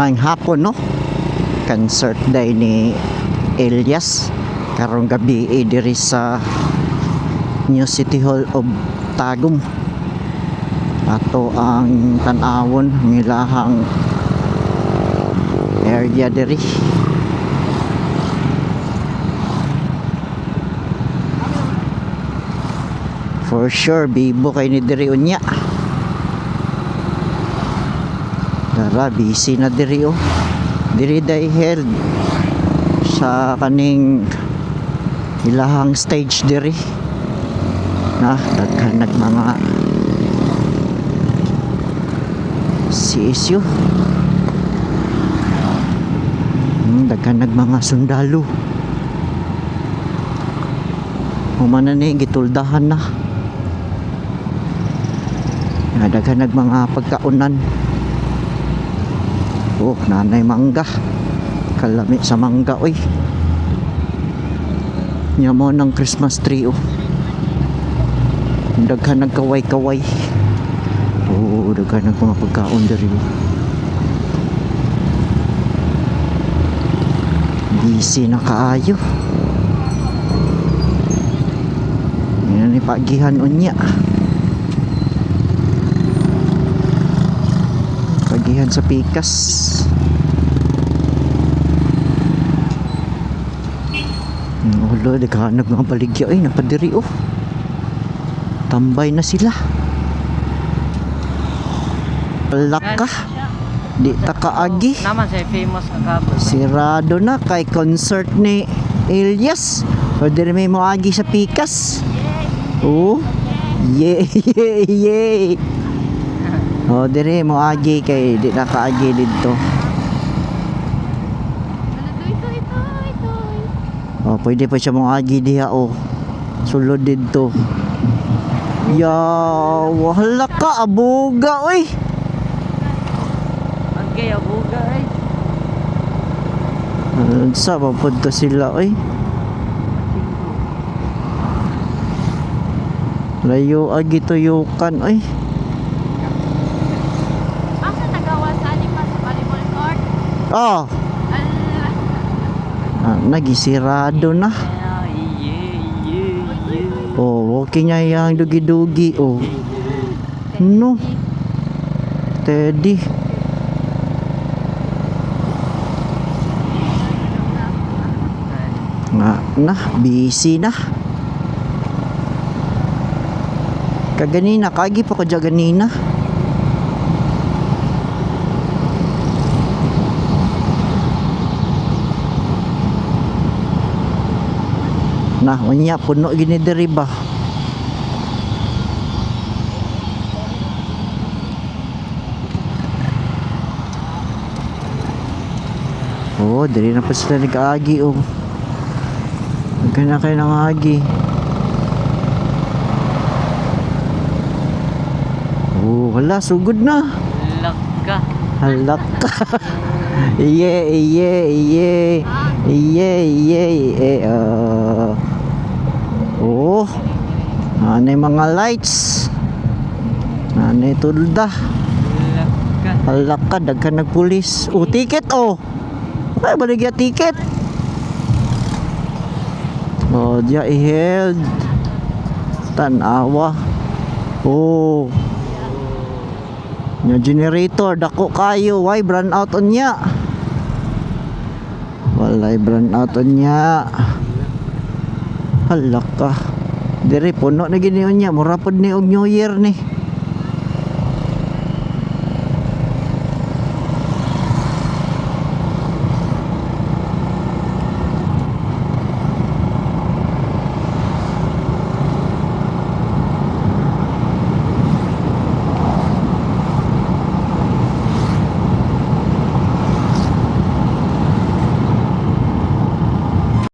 Maing hapon no. Concert day ni Elias karong gabi eh, diri sa New City Hall of Tagum. Ato ang tanawon nilahang area diri. For sure, bibo kay ni diri unya. Tara, busy na diri oh. Diri day sa kaning ilahang stage diri. Na, daghan nag mga issue. Hmm, daghan nag mga sundalo. Humana ni gituldahan na. Nga, daghan nag mga pagkaunan. Oh, nanay mangga. Kalami sa mangga, oy. Nya mo ng Christmas tree, oh. Daghan nagkaway-kaway. Oo, daghan nag mga pagkaon diri. oh. Busy na kaayo. Yan ni pagihan unya. Pagihan sa pikas. Hmm, Ulo, naghanap mga baligya. Ay, napadiri oh. Tambay na sila. Laka. Di ta kaagi. Naman siya famous nga kabo. Sirado na kay concert ni Elias. Diri may moagi sa pikas. Oh. Yay, yay, yay. O diri moagi kay di na kaagi dito. Ito, ito, ito, ito. O pwede pa siya moagi diha o. Sulod dito. Ya, wala ka abuga oy. Ang kaya buga ay. Sa papunta sila oy. Layo agi tuyukan oy. Oh, ah, nagisirado na. Oh, walking niya yung dugi-dugi. Oh, no, Teddy. Nga, na, busy na. Kaganina, kagi pa ko dyan ganina. Na, unya, puno gini diri ba? Oh, diri na pa sila nag-agi oh. Huwag na kayo ng agi. Oh, wala, sugod na. Laka. Halak ka. iye, iye, iye. Iye, iye, iye. Uh, oh. Ano mga lights? Ano tulda? Laka. Halak ka, dagkan nagpulis. Oh, ticket oh. Ay, baligya ticket. Oh, diya i-held. Tanawa. Oh. Nya generator dako kayo why brand out on nya. Walay brand out on nya. Halak ka. Dire puno na gini nya mura pod ni og New Year ni.